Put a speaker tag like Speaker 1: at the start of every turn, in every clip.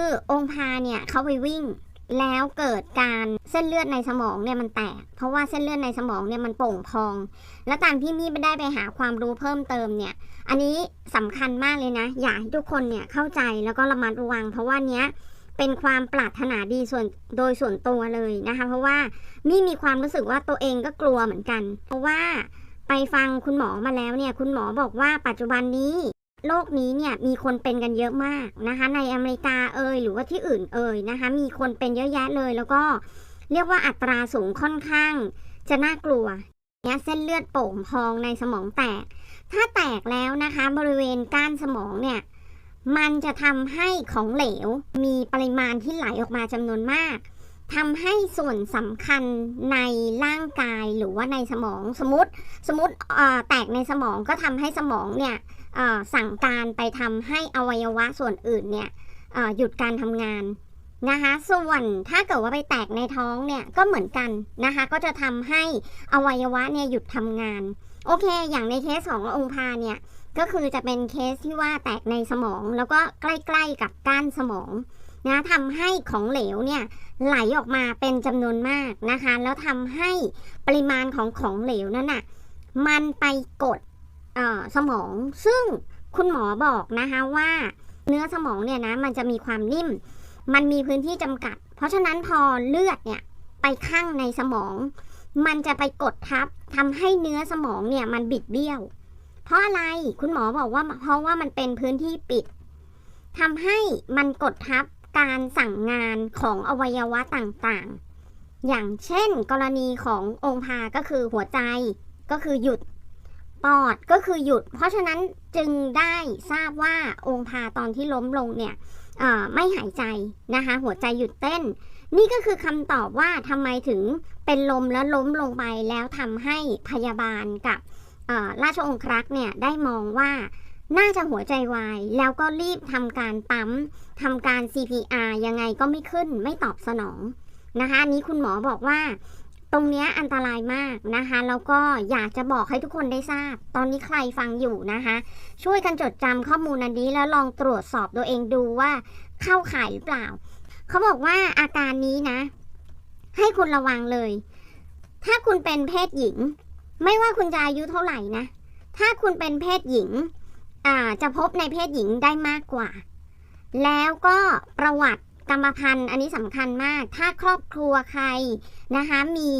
Speaker 1: คือองค์พาเนี่ยเขาไปวิ่งแล้วเกิดการเส้นเลือดในสมองเนี่ยมันแตก เพราะว่าเส้นเลือดในสมองเนี่ยมันโป่งพอง แล้วตามที่มี่ได้ไปหาความรู้เพิ่มเติมเนี่ย อันนี้สำคัญมากเลยนะ อยากให้ทุกคนเนี่ยเข้าใจแล้วก็ระมัดระวัง เพราะว่าเนี้ยเป็นความปรารถนาดีส่วนโดยส่วนตัวเลยนะคะ เพราะว่ามี่มีความรู้สึกว่าตัวเองก็กลัวเหมือนกัน เพราะว่าไปฟังคุณหมอมาแล้วเนี่ย คุณหมอบอกว่าปัจจุบันนี้ โรคนี้เนี่ยมีคนเป็นกันเยอะมากนะคะ ในอเมริกาเอยหรือว่าที่อื่นเอยนะคะ มีคนเป็นเยอะแยะเลย แล้วก็เรียกว่าอัตราสูงค่อนข้าง จะน่ากลัวเนี่ยเส้นเลือดโป่งพองในสมองแตก ถ้าแตกแล้วนะคะ บริเวณก้านสมองเนี่ยมันจะทำให้ของเหลว มีปริมาณที่ไหลออกมาจำนวนมาก ทำให้ส่วนสำคัญในร่างกายหรือว่าในสมองสมมติสมมติแตกในสมองก็ทำให้สมองเนี่ยสั่งการไปทำให้อวัยวะส่วนอื่นเนี่ยหยุดการทำงานนะคะส่วนถ้าเกิดว่าไปแตกในท้องเนี่ยก็เหมือนกันนะคะก็จะทำให้อวัยวะเนี่ยหยุดทำงาน โอเค อย่างในเคสขององค์พาเนี่ยก็คือจะเป็นเคสที่ว่าแตกในสมองแล้วก็ใกล้ ๆกับก้านสมอง นะทำให้ของเหลวเนี่ยไหลออกมาเป็นจำนวนมากนะคะ แล้วทำให้ปริมาณของของเหลวนั่นน่ะมันไปกดสมอง ซึ่งคุณหมอบอกนะคะว่าเนื้อสมองเนี่ยนะมันจะมีความนิ่ม มันมีพื้นที่จำกัด เพราะฉะนั้นพอเลือดเนี่ยไปข้างในสมอง มันจะไปกดทับทำให้เนื้อสมองเนี่ยมันบิดเบี้ยว เพราะอะไรคุณหมอบอกว่าเพราะว่ามันเป็นพื้นที่ปิดทำให้มันกดทับ การสั่งงานของอวัยวะต่างๆ อย่างเช่น กรณีขององค์พาก็คือหัวใจก็คือหยุด ปอดก็คือหยุด เพราะฉะนั้นจึงได้ทราบว่าองค์พาตอนที่ล้มลงเนี่ยไม่หายใจนะคะหัวใจหยุดเต้น นี่ก็คือคำตอบว่าทำไมถึงเป็นลมแล้วล้มลงไปแล้วทำให้พยาบาลกับราชองครักษ์เนี่ยได้มองว่า น่าจะหัวใจวาย แล้วก็รีบทำการปั๊มทำการ CPR ยังไงก็ไม่ขึ้นไม่ตอบสนองนะคะนี้คุณหมอบอกว่า ตรงเนี้ยอันตรายมากนะคะแล้วก็อยากจะบอกให้ทุกคนได้ทราบ ตอนนี้ใครฟังอยู่นะคะ ช่วยกันจดจำข้อมูลอันนี้แล้วลองตรวจสอบตัวเองดูว่าเข้าข่ายหรือเปล่า เขาบอกว่าอาการนี้นะ ให้คุณระวังเลย ถ้าคุณเป็นเพศหญิง ไม่ว่าคุณจะอายุเท่าไหร่นะ ถ้าคุณเป็นเพศหญิง จะพบในเพศหญิงได้มากกว่า แล้วก็ประวัติกรรมพันธุ์อันนี้สำคัญมาก ถ้าครอบครัวใครนะคะ มี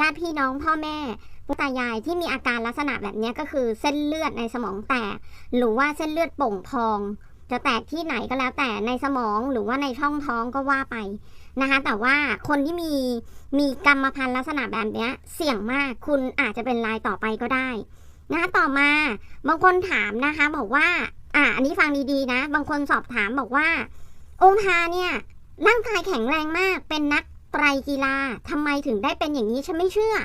Speaker 1: ญาติพี่น้องพ่อแม่ปู่ตายายที่มีอาการลักษณะแบบนี้ก็คือเส้นเลือดในสมองแตก หรือว่าเส้นเลือดโป่งพอง จะแตกที่ไหนก็แล้วแต่ในสมองหรือว่าในช่องท้องก็ว่าไปนะคะ แต่ว่าคนที่มีมีกรรมพันธุ์ลักษณะแบบนี้เสี่ยงมากคุณอาจจะเป็นรายต่อไปก็ได้ นะคะต่อมา บางคนถามนะคะ บอกว่า อะอันนี้ฟังดีๆนะ บางคนสอบถามบอกว่า องค์พาเนี่ยร่างกายแข็งแรงมาก เป็นนักไตรกีฬาทำไมถึงได้เป็นอย่างนี้ฉันไม่เชื่อ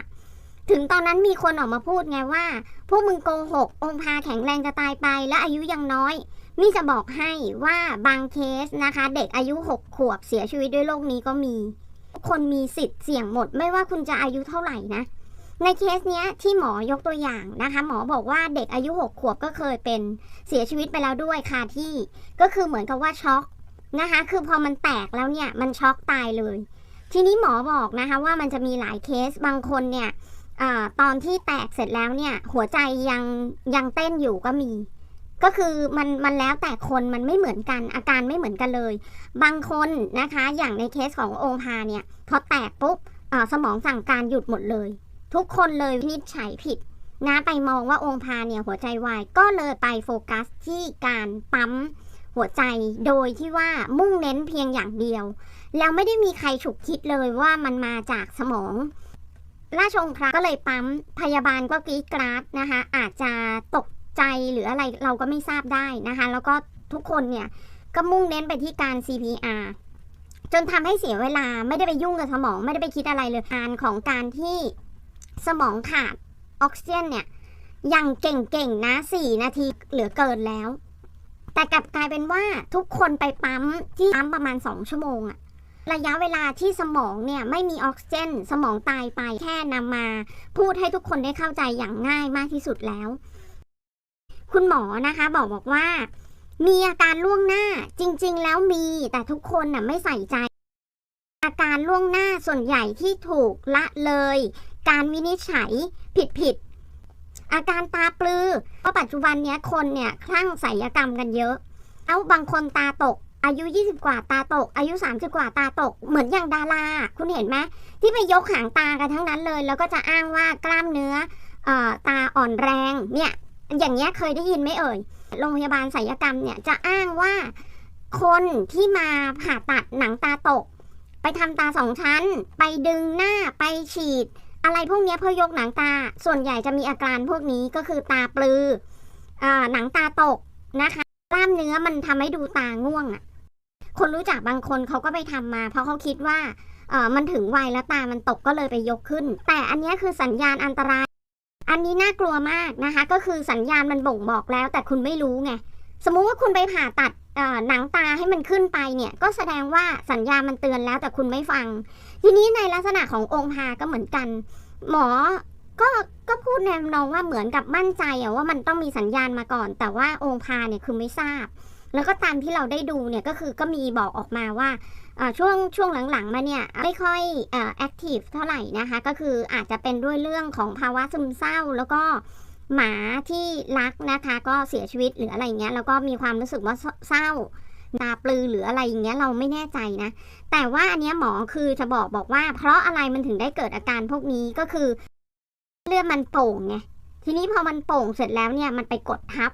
Speaker 1: ถึงตอนนั้นมีคนออกมาพูดไงว่า พวกมึงโกหก องค์พาแข็งแรงจะตายไป และอายุยังน้อยมี่จะบอกให้ว่าบางเคสนะคะ เด็กอายุ 6 ขวบเสียชีวิตด้วยโรคนี้ก็มี คนมีสิทธิ์เสี่ยงหมด ไม่ว่าคุณจะอายุเท่าไหร่นะ ในเคสเนี้ยที่หมอยกตัวอย่างนะคะ หมอบอกว่าเด็กอายุ 6 ขวบก็เคยเป็นเสียชีวิตไปแล้วด้วยคาที่ ก็คือเหมือนกับว่าช็อกนะคะ คือพอมันแตกแล้วเนี่ยมันช็อกตายเลย ทีนี้หมอบอกนะคะว่ามันจะมีหลายเคสบางคนเนี่ยอตอนที่แตกเสร็จแล้วเนี่ย หัวใจยังยังเต้นอยู่ก็มี ก็คือมันมันแล้วแต่คนมันไม่เหมือนกันอาการไม่เหมือนกันเลย บางคนนะคะ อย่างในเคสขององค์พาเนี่ยพอแตกปุ๊บสมองสั่งการหยุดหมดเลย ทุกคนเลยวินิจฉัยผิดนะไปมองว่าองค์พาเนี่ยหัวใจวายก็เลยไปโฟกัสที่การปั๊มหัวใจโดยที่ว่ามุ่งเน้นเพียงอย่างเดียว แล้วไม่ได้มีใครฉุกคิดเลยว่ามันมาจากสมอง ราชองครักก็เลยปั๊มพยาบาลก็กรีดกราดนะคะ อาจจะตกใจหรืออะไรเราก็ไม่ทราบได้นะคะ แล้วก็ทุกคนเนี่ยก็มุ่งเน้นไปที่การ CPR จนทำให้เสียเวลาไม่ได้ไปยุ่งกับสมอง ไม่ได้ไปคิดอะไรเลยการของการที่ สมองขาดออกซิเจนเนี่ยยังเก่งๆนะ 4 นาทีเหลือเกินแล้ว แต่กลับกลายเป็นว่าทุกคนไปปั๊มที่ปั๊มประมาณ 2 ชั่วโมงอะระยะเวลาที่สมองเนี่ยไม่มีออกซิเจน สมองตายไปแค่นำมา พูดให้ทุกคนได้เข้าใจอย่างง่ายมากที่สุดแล้ว คุณหมอนะคะ บอกบอกว่า มีอาการล่วงหน้าจริง ๆ แล้วมีแต่ทุกคนน่ะไม่ใส่ใจ การล่วงหน้าส่วนใหญ่ที่ถูกละเลย การวินิจฉัยผิดผิดๆอาการตาปลือเพราะปัจจุบันเนี้ยคนเนี่ยคลั่งศัลยกรรมกันเยอะ เอาบางคนตาตก อายุ 20 กว่าตาตก อายุ 30 กว่าตาตก เหมือนอย่างดารา คุณเห็นไหมที่ไปยกหางตากันทั้งนั้นเลย แล้วก็จะอ้างว่ากล้ามเนื้อออตาอ่อนแรงเนี่ยอย่างเงี้ยเคยได้ยินไหมเอ่ยโรงพยาบาลศัลยกรรมเนี่ยจะอ้างว่าคนที่มาผ่าตัดหนังตาตก ทำตาสองชั้น ไปดึงหน้าไปฉีด อะไรพวกนี้เพื่อยกหนังตา ส่วนใหญ่จะมีอาการพวกนี้ก็คือตาปลืออหนังตาตกนะคะกล้ามเนื้อมันทำให้ดูตาง่วงอะ่ะคนรู้จักบางคนเขาก็ไปทำมา เพราะเขาคิดว่าเออมันถึงวัยแล้วตามันตกก็เลยไปยกขึ้น แต่อันนี้คือสัญญาณอันตราย อันนี้น่ากลัวมากนะคะ ก็คือสัญญาณมันบ่งบอกแล้ว แต่คุณไม่รู้ไง สมมุติว่าคุณไปผ่าตัด หนังตาให้มันขึ้นไปเนี่ย ก็แสดงว่าสัญญาณมันเตือนแล้วแต่คุณไม่ฟัง ทีนี้ในลักษณะขององค์พาก็เหมือนกัน หมอก็ก็พูดแนวโน้มว่าเหมือนกับมั่นใจอะว่ามันต้องมีสัญญาณมาก่อน แต่ว่าองค์พาเนี่ยคือไม่ทราบ แล้วก็ตามที่เราได้ดูเนี่ยก็คือก็มีบอกออกมาว่าช่วงช่วงหลังๆมาเนี่ยไม่ค่อยแอคทีฟเท่าไหร่นะคะ ก็คืออาจจะเป็นด้วยเรื่องของภาวะซึมเศร้าแล้วก็ หมาที่รักนะคะ ก็เสียชีวิตหรืออะไรเงี้ยแล้วก็มีความรู้สึกว่าเศร้าตาปลือหรืออะไรอย่างเงี้ยเราไม่แน่ใจนะ แต่ว่าอันเนี้ยหมอคือจะบอกบอกว่า เพราะอะไรมันถึงได้เกิดอาการพวกนี้ก็คือ เลือดมันโป่งไงทีนี้พอมันโป่งเสร็จแล้วเนี่ยมันไปกดทับ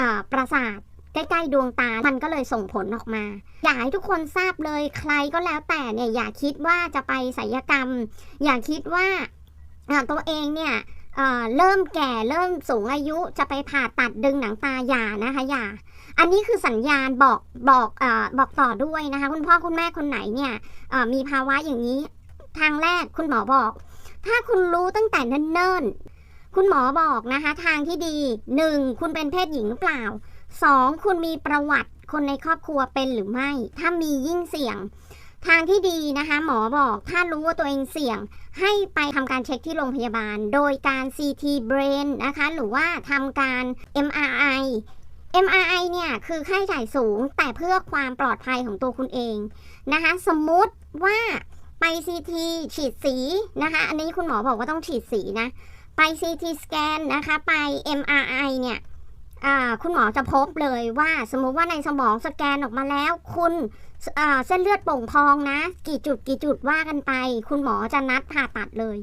Speaker 1: อ่าประสาทใกล้ๆดวงตา มันก็เลยส่งผลออกมา อยากให้ทุกคนทราบเลยใครก็แล้วแต่เนี่ยอย่าคิดว่าจะไปศัลยกรรม อย่าคิดว่าตัวเองเนี่ย เริ่มแก่เริ่มสูงอายุจะไปผ่าตัดดึงหนังตาอย่านะคะอย่า อันนี้คือสัญญาณบอกบอกอบอกต่อด้วยนะคะ คุณพ่อคุณแม่คนไหนเนี่ยมีภาวะอย่างนี้ ทางแรกคุณหมอบอก ถ้าคุณรู้ตั้งแต่เนิ่นๆ คุณหมอบอกนะคะ ทางที่ดี 1. คุณเป็นเพศหญิงหรือเปล่า 2. คุณมีประวัติคนในครอบครัวเป็นหรือไม่ ถ้ามียิ่งเสี่ยง ทางที่ดีนะคะ หมอบอกถ้ารู้ว่าตัวเองเสี่ยง ให้ไปทำการเช็คที่โรงพยาบาล โดยการ CT brain นะคะ หรือว่าทำการ MRI MRI เนี่ย คือค่าใช้จ่ายสูงแต่เพื่อความปลอดภัยของตัวคุณเองนะคะ สมมุติว่าไป CT ฉีดสีนะคะ อันนี้คุณหมอบอกว่าต้องฉีดสีนะ ไป CT สแกนนะคะ ไป MRI เนี่ยคุณหมอจะพบเลยว่าสมมุติว่าในสมองสแกนออกมาแล้ว คุณ เส้นเลือดโป่งพองนะ กี่จุดกี่จุดว่ากันไป คุณหมอจะนัดผ่าตัดเลย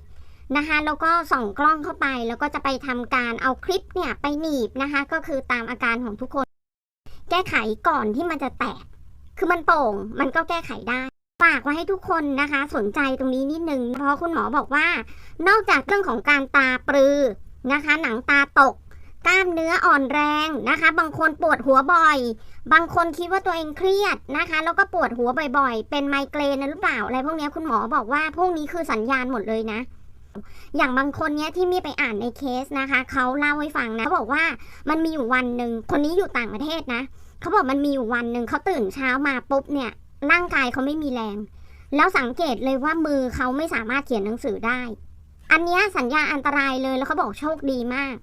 Speaker 1: นะคะแล้วก็ส่องกล้องเข้าไป แล้วก็จะไปทำการเอาคลิปเนี่ยไปหนีบนะคะ ก็คือตามอาการของทุกคน แก้ไขก่อนที่มันจะแตก คือมันโป่งมันก็แก้ไขได้ฝากไว้ให้ทุกคนนะคะ สนใจตรงนี้นิดนึงเพราะคุณหมอบอกว่า นอกจากเรื่องของการตาปรือนะคะ หนังตาตก กล้ามเนื้ออ่อนแรงนะคะ บางคนปวดหัวบ่อย บางคนคิดว่าตัวเองเครียดนะคะ แล้วก็ปวดหัวบ่อยๆ เป็นไมเกรนนะหรือเปล่า อะไรพวกนี้คุณหมอบอกว่าพวกนี้คือสัญญาณหมดเลยนะ อย่างบางคนเนี้ยที่มีไปอ่านในเคสนะคะ เขาเล่าให้ฟังนะเขาบอกว่ามันมีอยู่วันหนึ่งคนนี้อยู่ต่างประเทศนะ เขาบอกมันมีอยู่วันหนึ่งเขาตื่นเช้ามาปุ๊บเนี่ยร่างกายเขาไม่มีแรง แล้วสังเกตเลยว่ามือเขาไม่สามารถเขียนหนังสือได้ อันเนี้ยสัญญาอันตรายเลยแล้วเขาบอกโชคดีมาก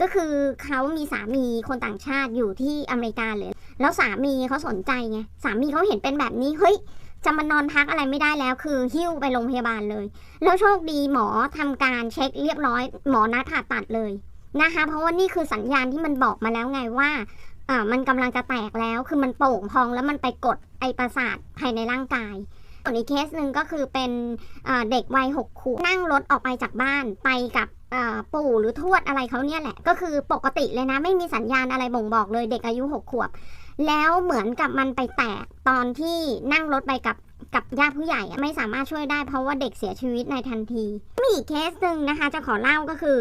Speaker 1: ก็คือเขามีสามีคนต่างชาติอยู่ที่อเมริกาเลย แล้วสามีเขาสนใจไงสามีเขาเห็นเป็นแบบนี้เฮ้ยจะมานอนพักอะไรไม่ได้แล้วคือหิ้วไปโรงพยาบาลเลย แล้วโชคดีหมอทำการเช็คเรียบร้อย หมอนัดผ่าตัดเลยนะคะ เพราะว่านี่คือสัญญาณที่มันบอกมาแล้วไงว่าอ่ามันกำลังจะแตกแล้วคือมันโป่งพองแล้วมันไปกดไอประสาทภายในร่างกาย ส่วนอีกเคสหนึ่งก็คือเป็นเด็กวัยหกขวบนั่งรถออกไปจากบ้านไปกับปู่หรือทวดอะไรเขาเนี่ยแหละ ก็คือปกติเลยนะ ไม่มีสัญญาณอะไรบ่งบอกเลยเด็กอายุหกขวบ แล้วเหมือนกับมันไปแตกตอนที่นั่งรถไปกับกับญาติผู้ใหญ่ไม่สามารถช่วยได้เพราะว่าเด็กเสียชีวิตในทันที มีอีกเคสหนึ่งนะคะ จะขอเล่าก็คือ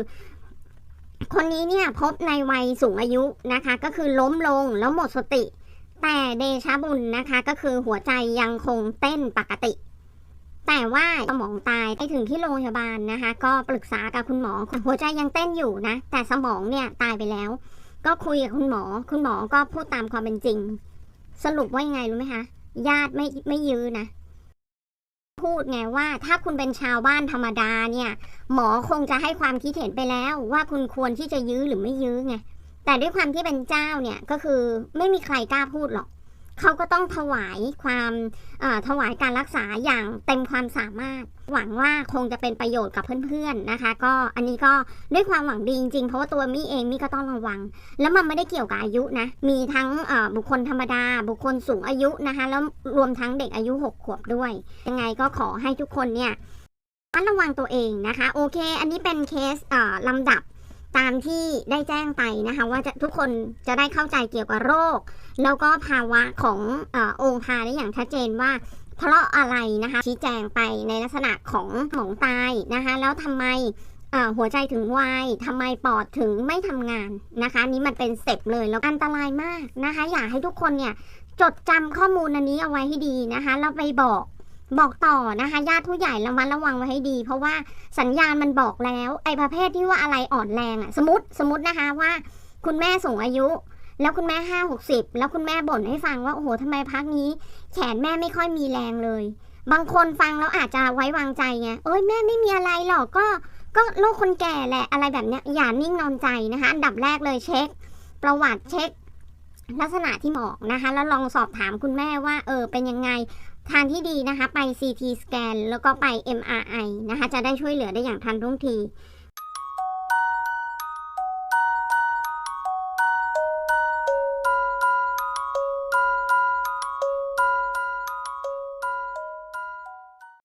Speaker 1: คนนี้เนี่ยพบในวัยสูงอายุนะคะ ก็คือล้มลงแล้วหมดสติ แต่เดชะบุญนะคะก็คือหัวใจยังคงเต้นปกติ แต่ว่าสมองตายไปถึงที่โรงพยาบาลนะคะ ก็ปรึกษากับคุณหมอหัวใจยังเต้นอยู่นะ แต่สมองเนี่ยตายไปแล้ว ก็คุยกับคุณหมอ คุณหมอก็พูดตามความเป็นจริง สรุปว่ายังไงรู้ไหมคะญาติไม่ไม่ยื้อนะพูดไงว่าถ้าคุณเป็นชาวบ้านธรรมดาเนี่ย หมอคงจะให้ความคิดเห็นไปแล้วว่าคุณควรที่จะยื้อหรือไม่ยื้อไง แต่ด้วยความที่เป็นเจ้าเนี่ยก็คือไม่มีใครกล้าพูดหรอกเขาก็ต้องถวายความถวายการรักษาอย่างเต็มความสามารถ หวังว่าคงจะเป็นประโยชน์กับเพื่อนๆนะคะ ก็อันนี้ก็ด้วยความหวังดีจริงๆ เพราะว่าตัวมี่เองมี่ก็ต้องระวัง แล้วมันไม่ได้เกี่ยวกับอายุนะ มีทั้งบุคคลธรรมดา บุคคลสูงอายุนะคะ แล้วรวมทั้งเด็กอายุ 6 ขวบด้วย ยังไงก็ขอให้ทุกคนเนี่ยระมัดระวังตัวเองนะคะ โอเค อันนี้เป็นเคสลำดับ ตามที่ได้แจ้งไปนะคะว่าจะทุกคนจะได้เข้าใจเกี่ยวกับโรค แล้วก็ภาวะของอองค์พาได้อย่างชัดเจนว่าเพราะอะไรนะคะชี้แจงไปในลักษณะของหมองตายนะคะแล้วทำไมหัวใจถึงวายทำไมปอดถึงไม่ทำงานนะคะ นี่มันเป็นเต็ปเลยแล้วอันตรายมากนะคะ อยากให้ทุกคนเนี่ยจดจำข้อมูลอันนี้เอาไว้ให้ดีนะคะแล้วไปบอก บอกต่อนะคะญาติผู้ใหญ่ระมัดระวังไว้ให้ดี เพราะว่าสัญญาณมันบอกแล้ว ไอ้ประเภทที่ว่าอะไรอ่อนแรงอะสมมติสมมตินะคะว่า คุณแม่สูงอายุ แล้วคุณแม่ห้าหกสิบแล้วคุณแม่บ่นให้ฟังว่าโอ้โหทำไมพักนี้ แขนแม่ไม่ค่อยมีแรงเลย บางคนฟังแล้วอาจจะไว้วางใจไงเอ้ยแม่ไม่มีอะไรหรอกก็ก็โรคคนแก่แหละอะไรแบบเนี้ยอย่านิ่งนอนใจนะคะ อันดับแรกเลยเช็ค ประวัติเช็ค ลักษณะที่บอกนะคะ แล้วลองสอบถามคุณแม่ว่า เออเป็นยังไง ทางที่ดีนะคะไป CT สแกนแล้วก็ไป MRI นะคะจะได้ช่วยเหลือได้อย่างทันท่วงที